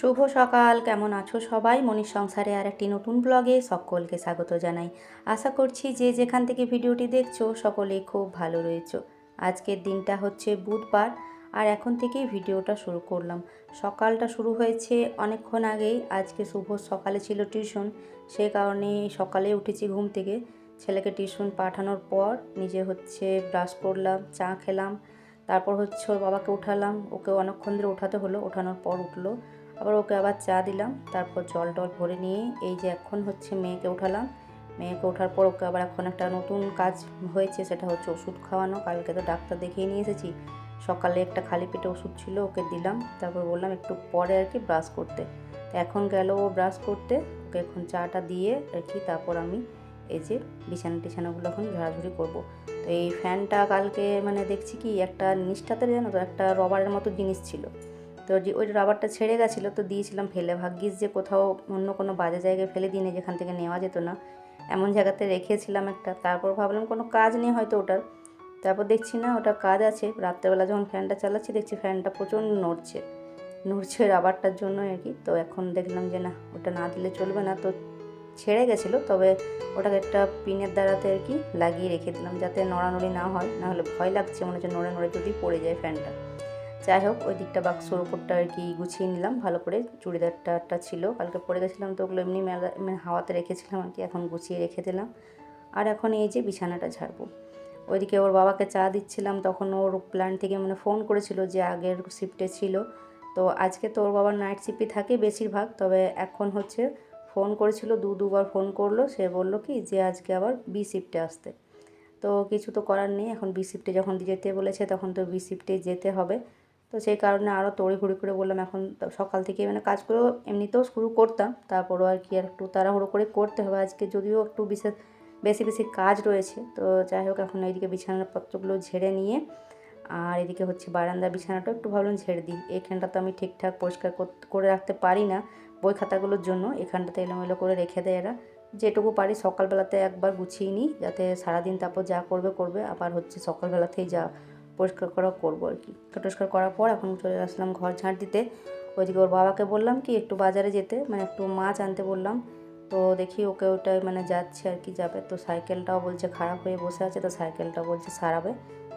শুভ সকাল, কেমন আছো সবাই? মনির সংসারে আর একটি নতুন ব্লগে সকলকে স্বাগত জানাই। আশা করছি যে যেখান থেকে ভিডিওটি দেখছ সকলেই খুব ভালো রয়েছো। আজকের দিনটা হচ্ছে বুধবার আর এখন থেকেই ভিডিওটা শুরু করলাম। সকালটা শুরু হয়েছে অনেকক্ষণ আগেই। আজকে শুভ সকালে ছিল টিউশন, সে কারণে সকালে উঠেছি ঘুম থেকে। ছেলেকে টিউশন পাঠানোর পর নিজে হচ্ছে ব্রাশ করলাম, চা খেলাম, তারপর হচ্ছে ওর বাবাকে উঠালাম। ওকে অনেকক্ষণ ধরে উঠাতে হলো, ওঠানোর পর উঠল। আবার ওকে আবার চা দিলাম, তারপর জল টল ভরে নিয়ে এই যে এখন হচ্ছে মেয়েকে উঠালাম। মেয়েকে ওঠার পর ওকে আবার এখন একটা নতুন কাজ হয়েছে, সেটা হচ্ছে ওষুধ খাওয়ানো। কালকে তো ডাক্তার দেখিয়ে নিয়ে এসেছি। সকালে একটা খালি পেটে ওষুধ ছিল, ওকে দিলাম। তারপর বললাম একটু পরে আর কি ব্রাশ করতে। এখন গেল ও ব্রাশ করতে, ওকে এখন চাটা দিয়ে আর কি তারপর আমি এই যে বিছানা টিছানাগুলো এখন ঝাড়াঝুড়ি করব। তো এই ফ্যানটা কালকে মানে দেখছি কি একটা নিষ্ঠাতে জানো তো, একটা রবারের মতো জিনিস ছিল। তো যে ওই রাবারটা ছেড়ে গেছিল, তো দিয়েছিলাম ফেলে। ভাগ্যিস যে কোথাও অন্য কোনো বাজে জায়গায় ফেলে দিই যেখান থেকে নেওয়া যেত না। এমন জায়গাতে রেখেছিলাম একটা। তারপর ভাবলাম কোনো কাজ নেই হয়তো ওটার। তারপর দেখছি না, ওটা কাজ আছে। রাত্রেবেলা যখন ফ্যানটা চালাচ্ছি, দেখছি ফ্যানটা প্রচণ্ড নড়ছে। নড়ছে রাবারটার জন্য আর কি। তো এখন দেখলাম যে না, ওটা না দিলে চলবে না। তো ছেড়ে গেছিল, তবে ওটাকে একটা পিনের দ্বারাতে আর কি লাগিয়ে রেখে দিলাম, যাতে নড়ানড়ি না হয়। নাহলে ভয় লাগছে, মনে হচ্ছে নড়ে নড়ে যদি পড়ে যায় ফ্যানটা। যাই হোক, ওই দিকটা বাক্সর ওপরটা আর কি গুছিয়ে নিলাম। ভালো করে চুড়িদারটা ছিল। কালকে পরে গেছিলাম তো ওগুলো এমনি মেলা মানে হাওয়াতে রেখেছিলাম আর কি, এখন গুছিয়ে রেখে দিলাম। আর এখন এই যে বিছানাটা ঝাড়বো। ওইদিকে ওর বাবাকে চা দিচ্ছিলাম, তখন ওর প্ল্যান থেকে মানে ফোন করেছিল যে আগের শিফটে ছিল। তো আজকে তো ওর বাবার নাইট শিফটই থাকে বেশিরভাগ, তবে এখন হচ্ছে ফোন করেছিল, দু দুবার ফোন করল। সে বলল কি যে আজকে আবার বি শিফটে আসতে। তো কিছু তো করার নেই, এখন বি শিফটে যখন যেতে বলেছে, তখন তো বি শিফটে যেতে হবে। তো সেই কারণে আরও তড়িঘড়ি করে বললাম, এখন সকাল থেকে মানে কাজগুলো এমনিতেও শুরু করতাম, তারপরও আর কি আর একটু তাড়াহুড়ো করে করতে হবে। আজকে যদিও একটু বিশেষ, বেশি বেশি কাজ রয়েছে, তো যাই হোক এখন এইদিকে বিছানাপত্রগুলো ঝেড়ে নিয়ে আর এদিকে হচ্ছে বারান্দার বিছানাটা একটু ভাবলাম ঝেড়ে দিই। এখানটা তো আমি ঠিকঠাক পরিষ্কার করে রাখতে পারি না বই খাতাগুলোর জন্য, এখানটাতে এলোমেলো করে রেখে দেয় এরা। যেটুকু পারি সকালবেলাতে একবার গুছিয়ে নিই, যাতে সারাদিন তারপর যা করবে করবে। আবার হচ্ছে সকালবেলাতেই যা পরিষ্কার করা করব আর কি। পরিষ্কার করার পর এখন চলে আসলাম ঘর ঝাঁট দিতে। ওইদিকে ওর বাবাকে বললাম কি, একটু বাজারে যেতে মানে একটু মাছ আনতে বললাম। তো দেখি ওকে ওটাই মানে যাচ্ছে আর কি যাবে। তো সাইকেলটাও বলছে খারাপ হয়ে বসে আছে, তো সাইকেলটা বলছে সারাবে,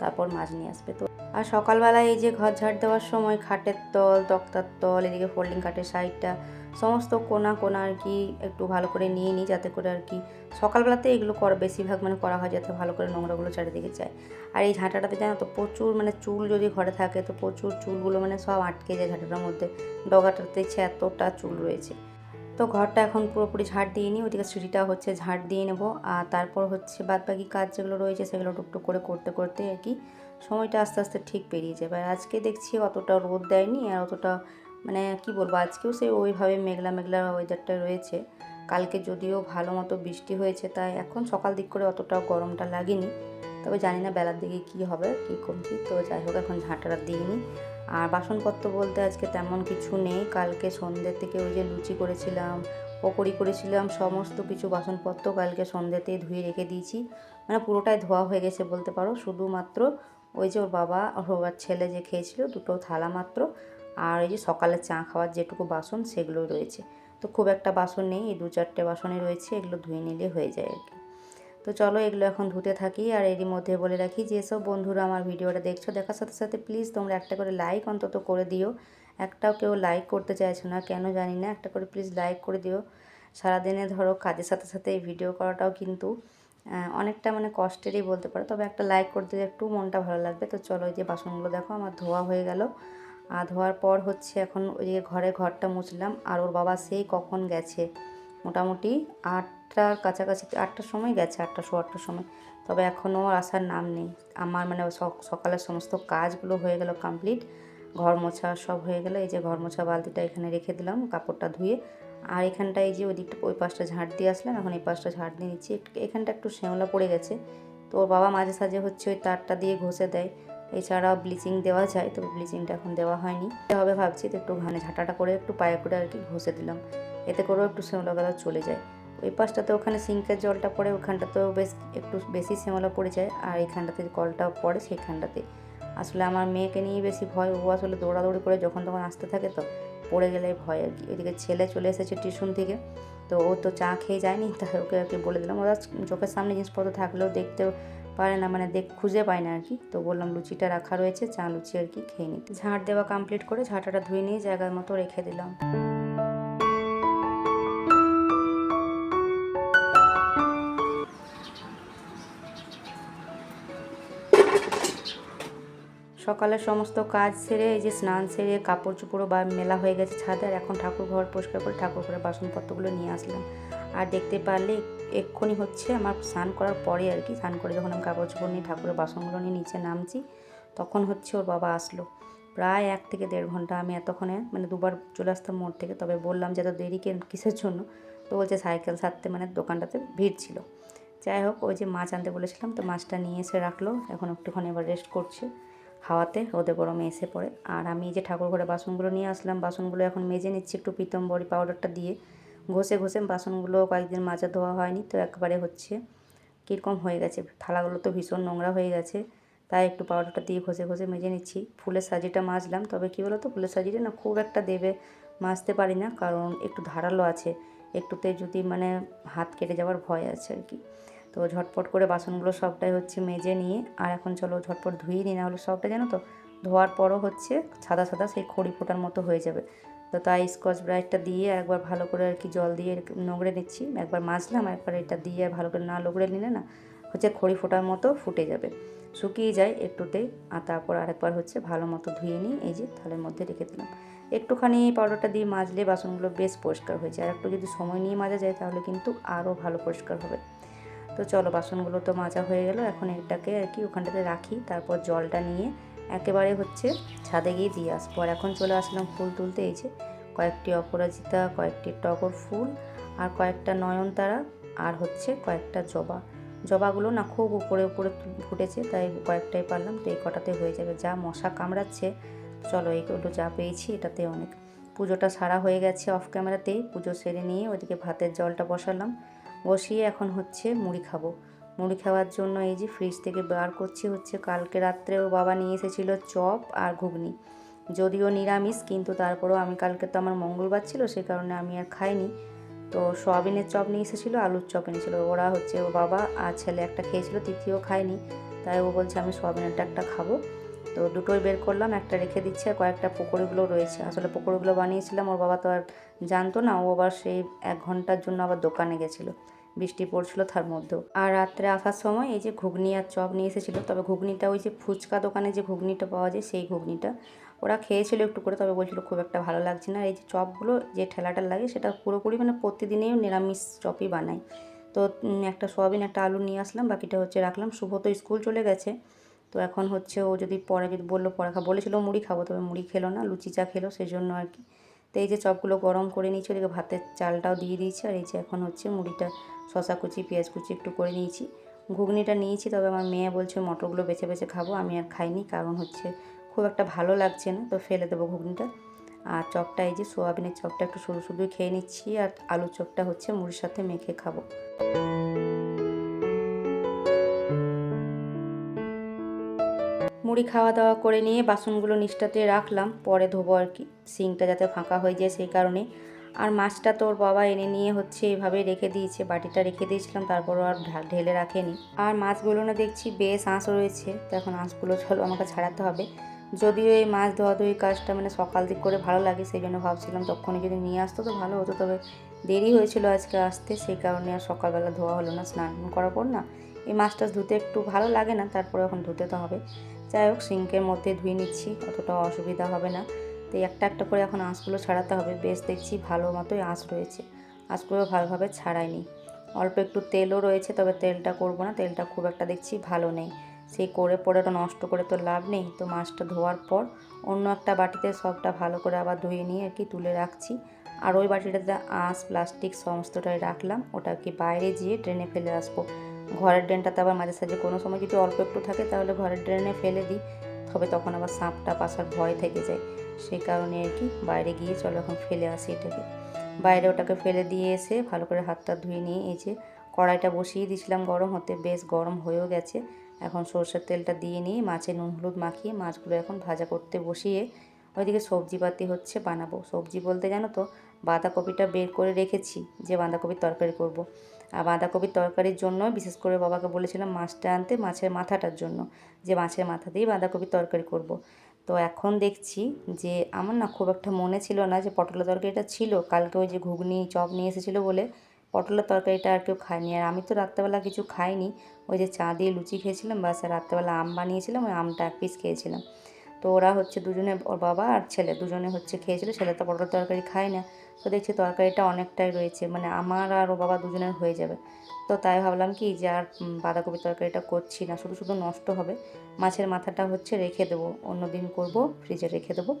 তারপর মাছ নিয়ে আসবে। তো আর সকালবেলায় এই যে ঘর ঝাড় দেওয়ার সময় খাটের তল, তক্তার তল, এদিকে ফোল্ডিং খাটের সাইডটা সমস্ত কোনা কোনা আর কি একটু ভালো করে নিয়ে নিই যাতে করে আর কি সকালবেলাতে এগুলো করা বেশিরভাগ মানে করা হয় যাতে ভালো করে নোংরাগুলো চারিদিকে যায়। আর এই ঝাঁটাটাতে জানো তো প্রচুর মানে চুল যদি ঘরে থাকে তো প্রচুর চুলগুলো মানে সব আটকে যায় ঝাঁটাটার মধ্যে। ডগাটাতে এতটা চুল রয়েছে। তো ঘরটা এখন পুরোপুরি ঝাড় দিয়ে নিই, ওদিকে সিঁড়িটা হচ্ছে ঝাড় দিয়ে নেব। আর তারপর হচ্ছে বাদ বাকি কাজ যেগুলো রয়েছে সেগুলো টুকটুক করে করতে করতে আর কি সময়টা আস্তে আস্তে ঠিক পেরিয়ে যাবে আর আজকে দেখছি অতটা রোদ দেয়নি আর অতটা মানে কি বলব, আজকেও সে ওইভাবে মেঘলা মেঘলা ওয়েদারটা রয়েছে। কালকে যদিও ভালো মতো বৃষ্টি হয়েছে, তাই এখন সকাল দিক করে অতটা গরমটা লাগেনি। তবে জানি না বেলার দিকে কি হবে, কী করছি তো যাই হোক, এখন ঝাঁটাটা দিইনি আর বাসনপত্র বলতে আজকে তেমন কিছু নেই। কালকে সন্ধ্যের থেকে ওই যে লুচি করেছিলাম, পকোড়ি করেছিলাম, সমস্ত কিছু বাসনপত্র কালকে সন্ধ্যেতেই ধুয়ে রেখে দিয়েছি। মানে পুরোটাই ধোয়া হয়ে গেছে বলতে পারো। শুধুমাত্র ওই যে ওর বাবা, ওর ছেলে যে খেয়েছিল, দুটো থালা মাত্র। আর এই যে সকালে চা খাওয়ার যেটুকু বাসন সেগুলোই রয়েছে। তো খুব একটা বাসন নেই, এই দু চারটে বাসনই রয়েছে, এগুলো ধুয়ে নিলে হয়ে যায় আর কি। তো চলো এগুলো এখন ধুতে থাকি আর এরই মধ্যে বলে রাখি যেসব বন্ধুরা আমার ভিডিওটা দেখছ, দেখার সাথে সাথে প্লিজ তোমরা একটা করে লাইক অন্তত করে দিও। একটাও কেউ লাইক করতে চাইছো না, কেন জানি না, একটা করে প্লিজ লাইক করে দিও। সারাদিনে ধরো কাজের সাথে সাথে এই ভিডিও করাটাও কিন্তু অনেকটা মানে কষ্টেরই বলতে পারো। তবে একটা লাইক করতে একটু মনটা ভালো লাগবে। তো চলো এই যে বাসনগুলো দেখো, আমার ধোয়া হয়ে গেল। ধোয়ার পর হচ্ছে এখন ওই যে ঘরে ঘরটা মুছলাম, আর ওর বাবা সেই কখন গেছে? মোটামুটি আটটার কাছাকাছি, আটটার সময় গেছে, আটটা শো আটটার সময়। তবে এখনও আসার নাম নেই। আমার মানে সকালের সমস্ত কাজগুলো হয়ে গেল কমপ্লিট ঘর মোছা সব হয়ে গেলো। এই যে ঘর মোছা বালতিটা এখানে রেখে দিলাম, কাপড়টা ধুয়ে। আর এখানটা এই যে ওই দিকটা, ওই পাশটা ঝাঁট দিয়ে আসলাম, এখন এই পাশটা ঝাঁট দিয়ে নিচ্ছি। এখানটা একটু শ্যাওলা পড়ে গেছে। তো ওর বাবা মাঝে সাঝে হচ্ছে ওই তারটা দিয়ে ঘষে দেয়। এছাড়াও ব্লিচিং দেওয়া যায়, তবে ব্লিচিংটা এখন দেওয়া হয়নি। হবে ভাবছি, তো একটু ঘানে ঝাঁটাটা করে একটু পায়ে করে আর কি ঘষে দিলাম। এতে করেও একটু শ্যামলা গালা চলে যায়। ওই পাশটাতে ওখানে সিঙ্কের জলটা পড়ে, ওখানটাতেও বেশ একটু বেশি শ্যামলা পড়ে যায়, আর এইখানটাতে কলটা পড়ে সেইখানটাতে। আসলে আমার মেয়েকে নিয়ে বেশি ভয়, ও আসলে দৌড়াদৌড়ি করে যখন তখন আসতে থাকে তো পড়ে গেলে ভয় আর কি। ওইদিকে ছেলে চলে এসেছে টিউশন থেকে, তো ও তো চা খেয়ে যায়নি, তাই ওকে আর কি বলে দিলাম। ওরা চোখের সামনে জিনিসপত্র থাকলেও দেখতেও পারে না মানে দেখ, খুঁজে পায় না আর কি। তো বললাম, লুচিটা রাখা রয়েছে, চা, লুচি আর কি খেয়ে নিতে। ঝাঁট দেওয়া কমপ্লিট করে ঝাঁটাটা ধুয়ে নিয়ে জায়গার মতো রেখে দিলাম। সকালের সমস্ত কাজ সেরে, এই যে স্নান সেরে কাপড় চোপড়ও বা মেলা হয়ে গেছে ছাদে, আর এখন ঠাকুর ঘর পরিষ্কার করে ঠাকুর ঘরের বাসনপত্রগুলো নিয়ে আসলাম। আর দেখতে পারলে এক্ষুনি হচ্ছে আমার স্নান করার পরে আর কি, স্নান করে যখন আমি চোপড় নিয়ে ঠাকুরের বাসনগুলো নিয়ে নিচে নামছি, তখন হচ্ছে ওর বাবা আসলো। প্রায় এক থেকে দেড় ঘণ্টা আমি এতক্ষণে মানে দুবার চলে আসতাম মোড় থেকে, তবে বললাম যে এত দেরি কে কিসের জন্য? তো বলছে সাইকেল সারতে মানে দোকানটাতে ভিড় ছিল। যাই হোক, ওই যে মাছ আনতে বলেছিলাম, তো মাছটা নিয়ে এসে রাখল, এখন একটুখানি এবার রেস্ট করছে হাওয়াতে, রোদে গরমে এসে পড়ে। আর আমি যে ঠাকুর ঘরে বাসনগুলো নিয়ে আসলাম, বাসনগুলো এখন মেজে নিচ্ছি, একটু পিতম্বরী পাউডারটা দিয়ে। ঘষে ঘষে বাসনগুলো কয়েকদিন মাজা ধোয়া হয়নি, তো একবারে হচ্ছে কীরকম হয়ে গেছে। থালাগুলো তো ভীষণ নোংরা হয়ে গেছে, তাই একটু পাউডারটা দিয়ে ঘষে ঘষে মেজে নিচ্ছি। ফুলের সাজিটা মাজলাম, তবে কী বলো তো ফুলের সাজিটা না খুব একটা দেবে মাজতে পারি না, কারণ একটু ধারালো আছে, একটুতে যদি মানে হাত কেটে যাওয়ার ভয় আছে আর কি। তো ঝটপট করে বাসনগুলো সবটাই হচ্ছে মেজে নিয়ে, আর এখন চলো ঝটপট ধুয়ে নিই, না হলে সবটা জানো তো, ধোয়ার পরও হচ্ছে সাদা সাদা সেই খড়ি ফোটার মতো হয়ে যাবে। তো তাই স্কচ ব্রাইটটা দিয়ে একবার ভালো করে আর কি জল দিয়ে নোংরে নিচ্ছি। একবার মাজলাম, একবার এটা দিয়ে ভালো করে না নোংরে নিলে না হচ্ছে খড়ি ফোটার মতো ফুটে যাবে। শুকিয়ে যায় একটুতেই আর তারপর আরেকবার হচ্ছে ভালো মতো ধুয়ে নিই এই যে থালের মধ্যে রেখে দিলাম। একটুখানি পাউডারটা দিয়ে মাজলে বাসনগুলো বেশ পরিষ্কার হয়ে যায়। আর একটু যদি সময় নিয়ে মাজা যায় তাহলে কিন্তু আরও ভালো পরিষ্কার হবে। তো চলো বাসনগুলো তো মাজা হয়ে গেল, এখন এটাকে আর কি ওখানটাতে রাখি। তারপর জলটা নিয়ে একেবারে হচ্ছে ছাদে গিয়ে দিয়ে আসব। আর এখন চলে আসলাম ফুল তুলতে, এই যে কয়েকটি অপরাজিতা, কয়েকটি টগর ফুল আর কয়েকটা নয়নতারা আর হচ্ছে কয়েকটা জবা। জবাগুলো না খুব উপরে উপরে ফুটেছে, তাই কয়েকটাই পারলাম, তো এই কটাতে হয়ে যাবে। যা মশা কামড়াচ্ছে চলো এইগুলো যা পেয়েছি এটাতে অনেক। পুজোটা সারা হয়ে গেছে অফ ক্যামেরাতেই, পুজো সেরে নিয়ে ওইদিকে ভাতের জলটা বসালাম, বসিয়ে এখন হচ্ছে মুড়ি খাব। মুড়ি খাওয়ার জন্য এই যে ফ্রিজ থেকে বার করছি হচ্ছে কালকে রাত্রেও বাবা নিয়ে এসেছিল চপ আর ঘুগনি। যদিও নিরামিষ, কিন্তু তারপরেও আমি কালকে তো আমার মঙ্গলবার ছিল, সে কারণে আমি আর খাইনি। তো সোয়াবিনের চপ নিয়ে এসেছিল, আলুর চপ এনেছিল। ওরা হচ্ছে ও বাবা আর ছেলে একটা খেয়েছিল তৃতীয় খায়নি। তাই ও বলছে আমি সোয়াবিনেরটা একটা খাব। তো দুটোই বের করলাম, একটা রেখে দিচ্ছে আর কয়েকটা পকোড়িগুলো রয়েছে। আসলে পকোড়িগুলো বানিয়েছিলাম, ওর বাবা তো আর জানতো না, ও আবার সেই এক ঘণ্টার জন্য আবার দোকানে গেছিল। বৃষ্টি পড়ছিল তার মধ্যেও আর রাত্রে আসার সময় এই যে ঘুগনি আর চপ নিয়ে এসেছিল, তবে ঘুগনিটা ওই যে ফুচকা দোকানে যে ঘুগনিটা পাওয়া যায় সেই ঘুগনিটা ওরা খেয়েছিল একটু করে, তবে বলছিল খুব একটা ভালো লাগছে না। এই যে চপগুলো, যে ঠেলাটা লাগে সেটা পুরোপুরি মানে প্রতিদিনেই নিরামিষ চপই বানাই তো একটা সোয়াবিন, একটা আলু নিয়ে আসলাম, বাকিটা হচ্ছে রাখলাম। শুভ তো স্কুল চলে গেছে, তো এখন হচ্ছে ও যদি পরে যদি বলল পরে খা বলেছিল মুড়ি খাব, তবে মুড়ি খেলো না, লুচি চা খেলো সেই জন্য আর কি। তো এই যে চপগুলো গরম করে নিয়েছি, ওদিকে ভাতের চালটাও দিয়ে দিয়েছি। আর এই যে এখন হচ্ছে মুড়িটা শশা কুচি, পেঁয়াজ কুচি একটু করে নিয়েছি। ঘুগনিটা নিয়েছি, তবে আমার মেয়ে বলছে মটরগুলো বেছে বেছে খাব, আমি আর খাইনি কারণ হচ্ছে খুব একটা ভালো লাগছে না, তো ফেলে দেবো ঘুগনিটা। আর চপটা এই যে সোয়াবিনের চপটা একটু শুধু শুধুই খেয়ে নিচ্ছি, আর আলুর চপটা হচ্ছে মুড়ির সাথে মেখে খাব। মুড়ি খাওয়া দাওয়া করে নিয়ে বাসনগুলো নিষ্ঠাতে রাখলাম, পরে ধোবো আর কি। সিঙ্কটা যাতে ফাঁকা হয়ে যায় সেই কারণে। আর মাছটা তোর বাবা এনে নিয়ে হচ্ছে এভাবে রেখে দিয়েছে, বাটিটা রেখে দিয়েছিলাম, তারপরও আর ঢেলে রাখেনি। আর মাছগুলো না দেখছি বেশ আঁশ রয়েছে, তো এখন আঁশগুলো চলো আমাকে ছাড়াতে হবে। যদিও এই মাছ ধোয়া ধোয়াধুয়ি কাজটা মানে সকাল দিক করে ভালো লাগে, সেই জন্য ভাবছিলাম তখনই যদি নিয়ে আসতো তো ভালো হতো, তবে দেরি হয়েছিল আজকে আসতে, সেই কারণে আর সকালবেলা ধোয়া হলো না, স্নান করার পর না। এই মাছটা ধুতে একটু ভালো লাগে না তারপরে এখন ধুতে তো হবে। যাই হোক, সিঙ্কের মধ্যে ধুয়ে নিচ্ছি, অতটা অসুবিধা হবে না। তো একটা একটা করে এখন আঁশগুলো ছাড়াতে হবে। বেশ দেখছি ভালো মতোই আঁশ রয়েছে। আঁশগুলো ভালোভাবে ছাড়াইনি। অল্প একটু তেলও রয়েছে, তবে তেলটা করব না। তেলটা খুব একটা দেখছি ভালো নেই। সেই করে পরে ওটা নষ্ট করে তো লাভ নেই। তো মাছটা ধোয়ার পর অন্য একটা বাটিতে সবটা ভালো করে আবার ধুয়ে নিয়ে আর কি তুলে রাখছি। আর ওই বাটিটাতে আঁশ, প্লাস্টিক সমস্তটাই রাখলাম। ওটা কি বাইরে গিয়ে ট্রেনে ফেলে আসব। ঘরের ড্রেনটাতে আবার মাঝে সাঝে কোনো সময় যদি অল্প একটু থাকে তাহলে ঘরের ড্রেনে ফেলে দিই। তবে তখন আবার সাপটা পাশার ভয় থেকে যায়। সেই কারণে আর কি বাইরে গিয়ে চলো এখন ফেলে আসি এটাকে। বাইরে ওটাকে ফেলে দিয়ে এসে ভালো করে হাতটা ধুয়ে নিয়ে এই যে কড়াইটা বসিয়ে দিয়েছিলাম গরম হতে বেশ গরম হয়েও গেছে। এখন সর্ষের তেলটা দিয়ে নিয়ে মাছে নুন হলুদ মাখিয়ে মাছগুলো এখন ভাজা করতে বসিয়ে ওইদিকে সবজিপাতি হচ্ছে বানাবো। সবজি বলতে জানো তো, বাঁধাকপিটা বের করে রেখেছি যে বাঁধাকপির তরকারি করব। আর বাঁধাকপির তরকারির জন্য, বিশেষ করে বাবাকে বলেছিলাম মাছটা আনতে মাছের মাথাটার জন্য, যে মাছের মাথা দিয়েই বাঁধাকপির তরকারি করব। তো এখন দেখছি যে আমার না খুব একটা মনে ছিল না যে পটলের তরকারিটা ছিল। কালকে ওই যে ঘুগনি চপ নিয়ে এসেছিল বলে পটলের তরকারিটা আর কেউ খায়নি। আর আমি তো রাত্রেবেলা কিছু খাইনি। ওই যে চা দিয়ে লুচি খেয়েছিলাম, বাস রাত্রেবেলা আম বানিয়েছিলাম, ওই আমটা এক পিস খেয়েছিলাম। তো ওরা হচ্ছে দুজনে, ওর বাবা আর ছেলে দুজনে হচ্ছে খেয়েছিল, ছেলে তো পটলের তরকারি খায় না। তো দেখছি তরকারিটা অনেকটাই রয়েছে মানে আমার আর ও বাবা দুজনের হয়ে যাবে। তো তাই ভাবলাম কি যে আর বাঁধাকপির তরকারিটা করছি না, শুধু শুধু নষ্ট হবে। মাছের মাথাটা হচ্ছে রেখে দেবো, অন্য দিন করব ফ্রিজে রেখে দেবো।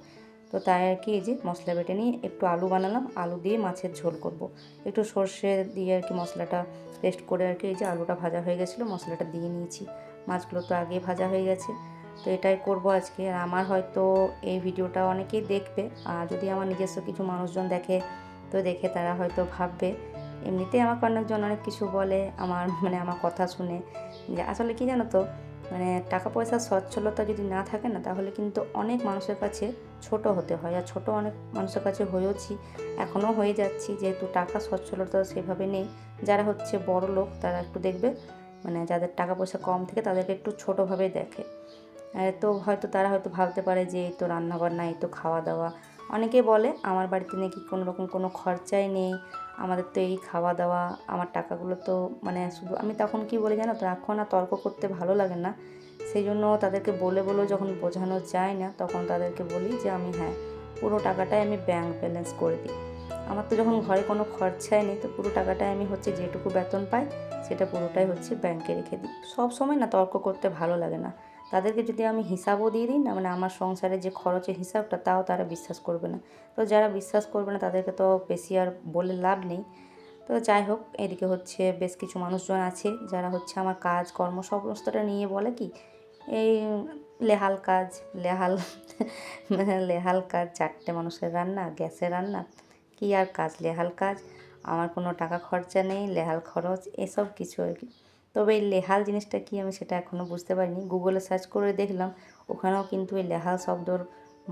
তো তাই আর কি যে মশলা বেটে নিয়ে একটু আলু বানালাম, আলু দিয়ে মাছের ঝোল করব। একটু সর্ষে দিয়ে আর কি মশলাটা পেস্ট করে আর কি, এই যে আলুটা ভাজা হয়ে গেছিল, মশলাটা দিয়ে নিয়েছি। মাছগুলো তো আগে ভাজা হয়ে গেছে। তো এটাই করব আজকে। আর আমার হয়তো এই ভিডিওটা অনেকেই দেখবে। আর যদি আমার নিজস্ব কিছু মানুষজন দেখে, তো দেখে তারা হয়তো ভাববে। এমনিতেই আমাকে অনেকজন অনেক কিছু বলে, আমার মানে আমার কথা শুনে। যে আসলে কি জানো তো? মানে টাকা পয়সার সচ্ছলতা যদি না থাকে না, তাহলে কিন্তু অনেক মানুষের কাছে ছোট হতে হয়। আর ছোট অনেক মানুষের কাছে হয়েওছি, এখনও হয়ে যাচ্ছি। যেহেতু টাকা সচ্ছলতা সেভাবে নেই। যারা হচ্ছে বড় লোক, তারা একটু দেখবে। মানে যাদের টাকা পয়সা কম থেকে তাদেরকে একটু ছোটোভাবে দেখে। তো হয়তো তারা হয়তো ভাবতে পারে যে এই তো রান্নাবান্না এই তো খাওয়া দাওয়া অনেকে বলে, আমার বাড়িতে নাকি কোনো রকম কোনো খরচাই নেই, আমাদের তো এই খাওয়া দাওয়া আমার টাকাগুলো তো মানে শুধু আমি তখন কি বলি জানো তো, এখন আর তর্ক করতে ভালো লাগে না। সেই জন্য তাদেরকে বলে বলেও যখন বোঝানো যায় না, তখন তাদেরকে বলি যে আমি হ্যাঁ পুরো টাকাটাই আমি ব্যাংক ব্যালেন্স করে দিই। আমার তো যখন ঘরে কোনো খরচাই নেই, তো পুরো টাকাটাই আমি হচ্ছে যেটুকু বেতন পাই, সেটা পুরোটাই হচ্ছে ব্যাংকে রেখে দিই। সব সময় না তর্ক করতে ভালো লাগে না। তাদেরকে যদি আমি হিসাবও দিয়ে দিই, না মানে আমার সংসারে যে খরচের হিসাবটা, তাও তারা বিশ্বাস করবে না। তো যারা বিশ্বাস করবে না, তাদেরকে তো বেশি আর বলে লাভ নেই। তো যাই হোক, এদিকে হচ্ছে বেশ কিছু মানুষজন আছে, যারা হচ্ছে আমার কাজ, কর্ম সমস্তটা নিয়ে বলে কি, এই লেহাল কাজ, লেহাল লেহাল কাজ, চারটে মানুষের রান্না, গ্যাসের রান্না, কি আর কাজ, লেহাল কাজ, আমার কোনো টাকা খরচা নেই, লেহাল খরচ, এসব কিছু আর কি। তবে এই লেহাল জিনিসটা কি আমি সেটা এখনও বুঝতে পারিনি। গুগলে সার্চ করে দেখলাম, ওখানেও কিন্তু এই লেহাল শব্দর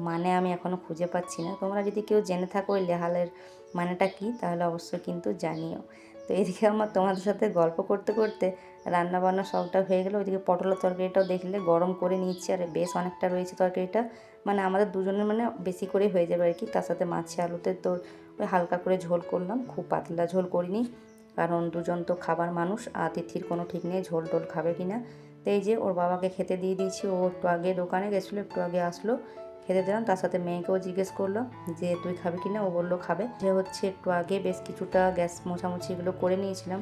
মানে আমি এখনও খুঁজে পাচ্ছি না। তোমরা যদি কেউ জেনে থাকো ওই লেহালের মানেটা কি, তাহলে অবশ্যই কিন্তু জানিও। তো এদিকে আমার তোমাদের সাথে গল্প করতে করতে রান্না বান্না সবটা হয়ে গেলো। ওইদিকে পটলের তরকারিটাও দেখলে গরম করে নিচ্ছি আর বেশ অনেকটা রয়েছে তরকারিটা। মানে আমাদের দুজনের মানে বেশি করে হয়ে যাবে আর কি। তার সাথে মাছে আলুতে তো ওই হালকা করে ঝোল করলাম। খুব পাতলা ঝোল করিনি। কারণ দুজন তো খাবার মানুষ, আর তিথির কোনো ঠিক নেই, ঝোল টোল খাবে কি না। তো এই যে ওর বাবাকে খেতে দিয়ে দিয়েছি, ও একটু আগে দোকানে গেছিল, একটু আগে আসলো, খেতে দিলাম। তার সাথে মেয়েকেও জিজ্ঞেস করল যে, তুই খাবি কি না? ও বলল, খাবে। যে হচ্ছে একটু আগে বেশ কিছুটা গ্যাস মোছামুছি এগুলো করে নিয়েছিলাম।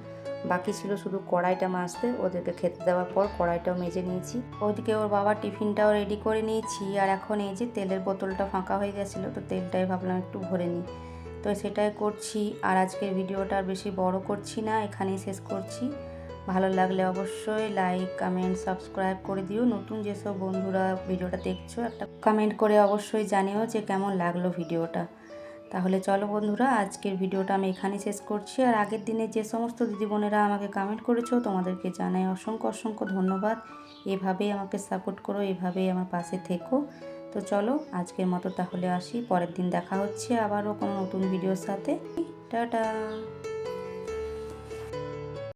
বাকি ছিল শুধু কড়াইটা মাজতে, ওদেরকে খেতে দেওয়ার পর কড়াইটাও মেজে নিয়েছি। ওইদিকে ওর বাবা টিফিনটাও রেডি করে নিয়েছি, আর এখন এই যে তেলের বোতলটা ফাঁকা হয়ে গেছিল, তো তেলটাই ভাবলাম একটু ভরে নিই। তো সেটাই করছি। আর আজকের ভিডিওটা বেশি বড় করছি না, এখানেই শেষ করছি। ভালো লাগলে অবশ্যই লাইক কমেন্ট সাবস্ক্রাইব করে দিও। নতুন যেসব বন্ধুরা ভিডিওটা দেখছ, একটা কমেন্ট করে অবশ্যই জানিও যে কেমন লাগল ভিডিওটা। তাহলে চলো বন্ধুরা, আজকের ভিডিওটা আমি এখানেই শেষ করছি। আর আগের দিনে যে সমস্ত দিদি বোনেরা আমাকে কমেন্ট করেছ, তোমাদেরকে জানাই অসংখ্য অসংখ্য ধন্যবাদ। এভাবেই আমাকে সাপোর্ট করো, এভাবেই আমার পাশে থেকো। তো চলো আজকের মতো তাহলে আসি, পরের দিন দেখা হচ্ছে আবারও কোনো নতুন ভিডিওর সাথে। টাটা!